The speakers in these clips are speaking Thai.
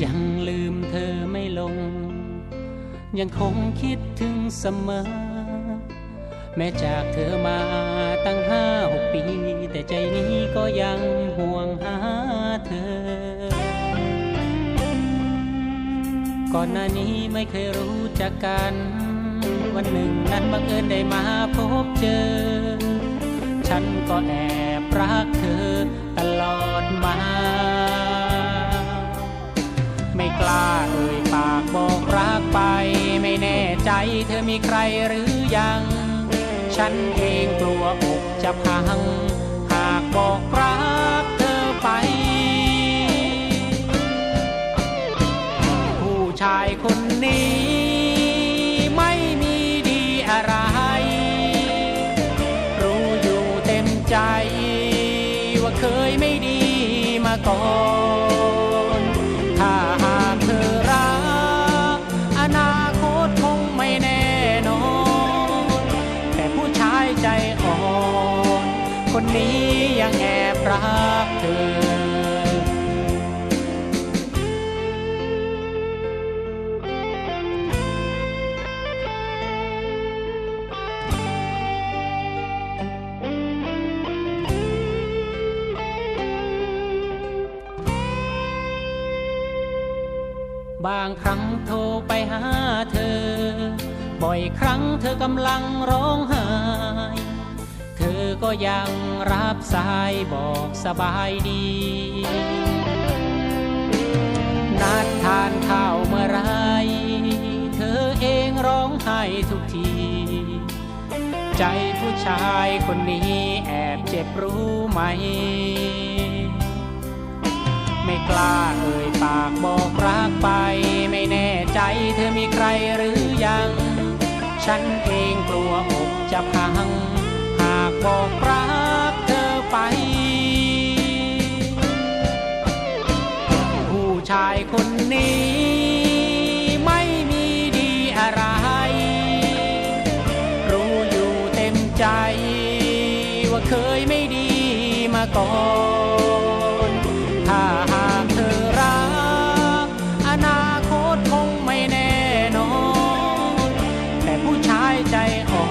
ยังลืมเธอไม่ลง ยังคงคิดถึงเสมอ แม้จากเธอมาตั้งห้าหกปี แต่ใจนี้ก็ยังห่วงหาเธอ ก่อนหน้านี้ไม่เคยรู้จักกัน วันหนึ่งนั้นบังเอิญได้มาพบเจอ ฉันก็แอบรักเธอตลอดมา เธอมีใครหรือยัง ฉันเองกลัวอกจะพัง หากบอกรักเธอไป ผู้ชายคนนี้ไม่มีดีอะไร รู้อยู่เต็มใจ ว่าเคยไม่ดีมาก่อน คนนี้ยังแอบรักเธอบางครั้งโทรไปหาเธอ บ่อยครั้งเธอกำลังร้องไห้ ธอก็ยังรับสายบอกสบายดี นัดทานข้าวเมื่อไร เธอเองร้องไห้ทุกที ใจผู้ชายคนนี้แอบเจ็บรู้ไหม ไม่กล้าเอ่ยปากบอกรักไป ไม่แน่ใจเธอมีใครหรือยัง ฉันเองกลัวอกจะพัง บอกรักเธอไป ผู้ชายคนนี้ไม่มีดีอะไร รู้อยู่เต็มใจ ว่าเคยไม่ดีมาก่อนถ้าหากเธอรัก อนาคตคงไม่แน่นอน แต่ผู้ชายใจอ่อ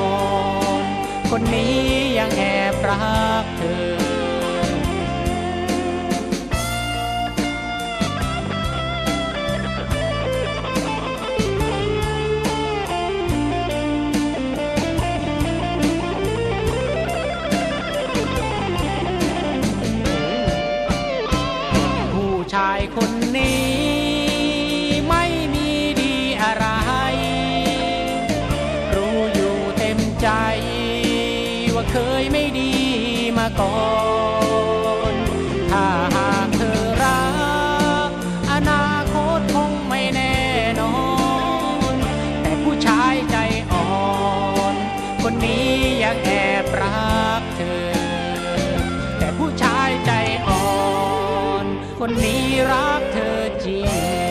นคนนี้ รักเธอผู้ชายคน เคยไม่ดีมาก่อน ถ้าหากเธอรัก อนาคตคงไม่แน่นอน แต่ผู้ชายใจอ่อน คนนี้ยังแอบรักเธอ แต่ผู้ชายใจอ่อน คนนี้รักเธอจริง